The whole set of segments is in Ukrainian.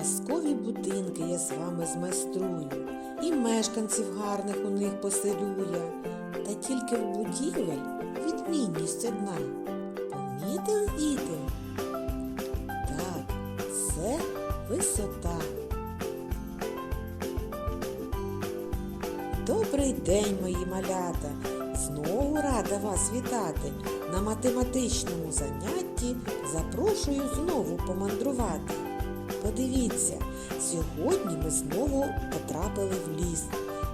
Казкові будинки я з вами змайструю, і мешканців гарних у них поселю я. Та тільки в будівель відмінність одна. Помітили діти? Так, це висота. Добрий день, мої малята! Знову рада вас вітати. На математичному занятті запрошую знову помандрувати. Подивіться, сьогодні ми знову потрапили в ліс,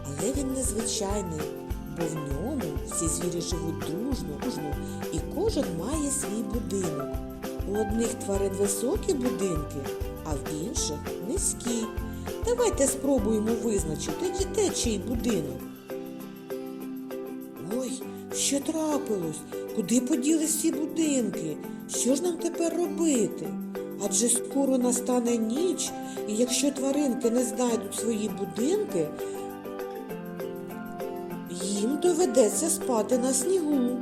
але він незвичайний, бо в ньому всі звірі живуть дружно, дружно і кожен має свій будинок. У одних тварин високі будинки, а в інших низькі. Давайте спробуємо визначити, де чий будинок. Ой, що трапилось? Куди поділись ці будинки? Що ж нам тепер робити? Адже скоро настане ніч, і якщо тваринки не знайдуть свої будинки, їм доведеться спати на снігу.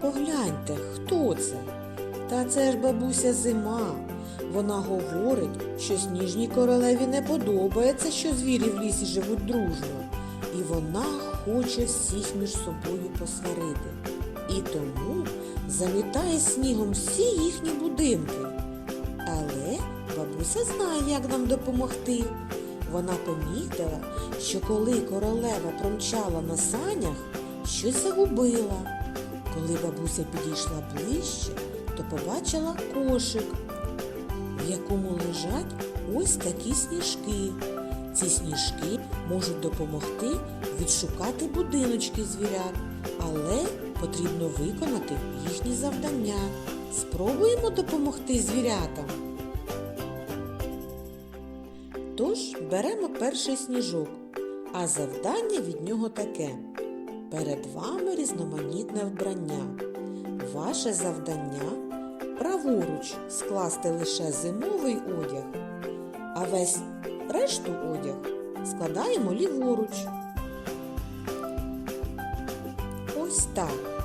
Погляньте, хто це? Та це ж бабуся зима. Вона говорить, що сніжній королеві не подобається, що звірі в лісі живуть дружно, і вона хоче всіх між собою посварити. І тому замітає снігом всі їхні будинки. Але бабуся знає, як нам допомогти. Вона помітила, що коли королева промчала на санях, щось загубила. Коли бабуся підійшла ближче, то побачила кошик, в якому лежать ось такі сніжки. Ці сніжки можуть допомогти відшукати будиночки звірят, але потрібно виконати їхні завдання. Спробуємо допомогти звірятам. Тож беремо перший сніжок, а завдання від нього таке. Перед вами різноманітне вбрання. Ваше завдання праворуч скласти лише зимовий одяг, а весь решту одяг складаємо ліворуч. Так.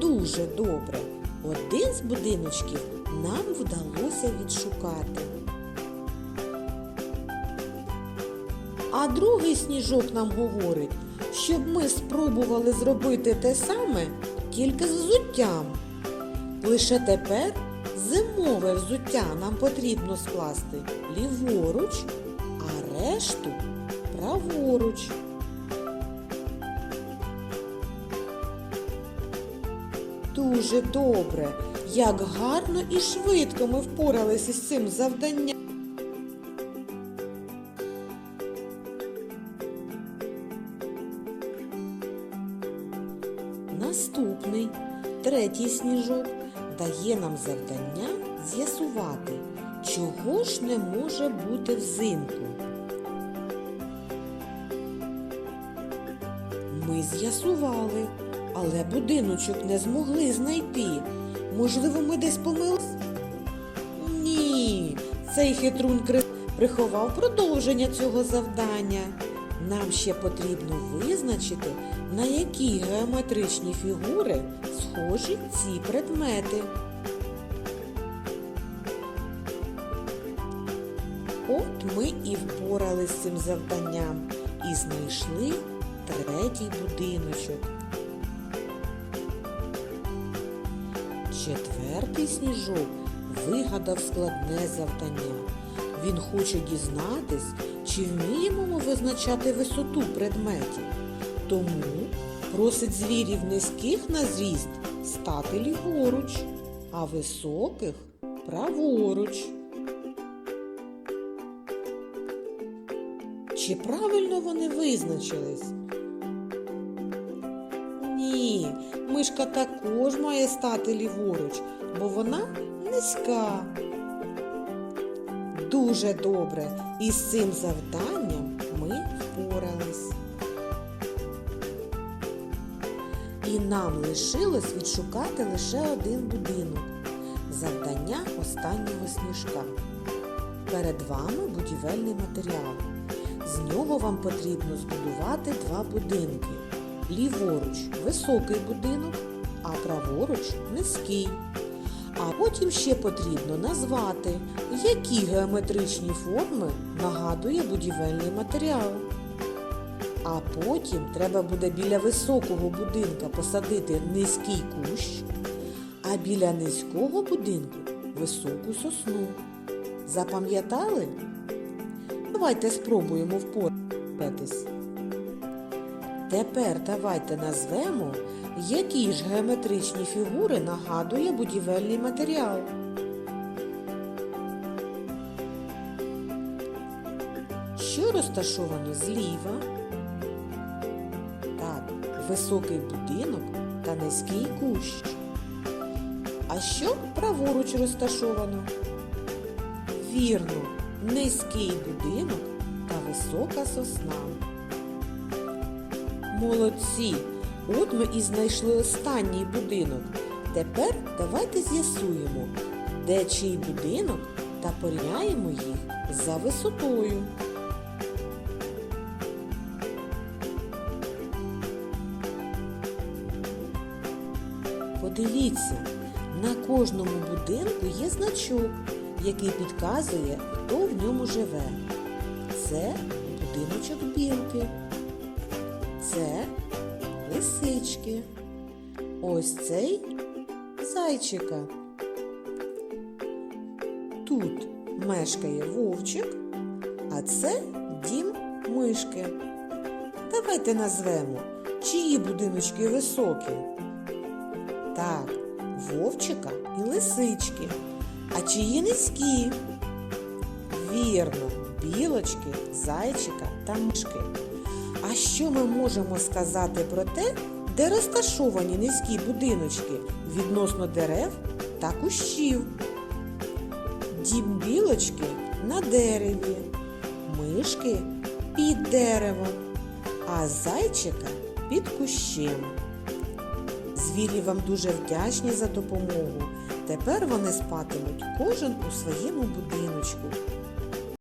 Дуже добре. Один з будиночків нам вдалося відшукати. А другий сніжок нам говорить, щоб ми спробували зробити те саме тільки з взуттям. Лише тепер зимове взуття нам потрібно скласти ліворуч, а решту праворуч. Дуже добре, як гарно і швидко ми впоралися з цим завданням. Наступний, третій сніжок, дає нам завдання з'ясувати, чого ж не може бути взимку. Ми з'ясували, але будиночок не змогли знайти. Можливо, ми десь помились? Ні, цей хитрун кри- приховав продовження цього завдання. Нам ще потрібно визначити, на які геометричні фігури схожі ці предмети. От ми і впорали з цим завданням і знайшли третій будиночок. Четвертий сніжок вигадав складне завдання. Він хоче дізнатись, чи вміємо ми визначати висоту предметів. Тому просить звірів низьких на зріст стати ліворуч, а високих праворуч. Чи правильно вони визначились? Ні, мишка також має стати ліворуч, бо вона низька. Дуже добре. І з цим завданням ми впорались. І нам лишилось відшукати лише один будинок. Завдання останнього сніжка. Перед вами будівельний матеріал. З нього вам потрібно збудувати два будинки. Ліворуч високий будинок, а праворуч низький. А потім ще потрібно назвати, які геометричні форми нагадує будівельний матеріал. А потім треба буде біля високого будинка посадити низький кущ, а біля низького будинку високу сосну. Запам'ятали? Давайте спробуємо впоратись. Тепер давайте назвемо, які ж геометричні фігури нагадує будівельний матеріал. Що розташовано зліва? Так, високий будинок та низький кущ. А що праворуч розташовано? Вірно, низький будинок та висока сосна. Молодці! От ми і знайшли останній будинок. Тепер давайте з'ясуємо, де чий будинок та порівняємо їх за висотою. Подивіться, на кожному будинку є значок, який підказує, хто в ньому живе. Це будиночок білки. Це лисички. Ось цей зайчика. Тут мешкає вовчик, а це дім мишки. Давайте назвемо, чиї будиночки високі. Так, вовчика і лисички. А чиї низькі? Вірно, білочки, зайчика та мишки. А що ми можемо сказати про те, де розташовані низькі будиночки відносно дерев та кущів? Дім білочки на дереві, мишки під деревом, а зайчика під кущем. Звірі вам дуже вдячні за допомогу. Тепер вони спатимуть кожен у своєму будиночку.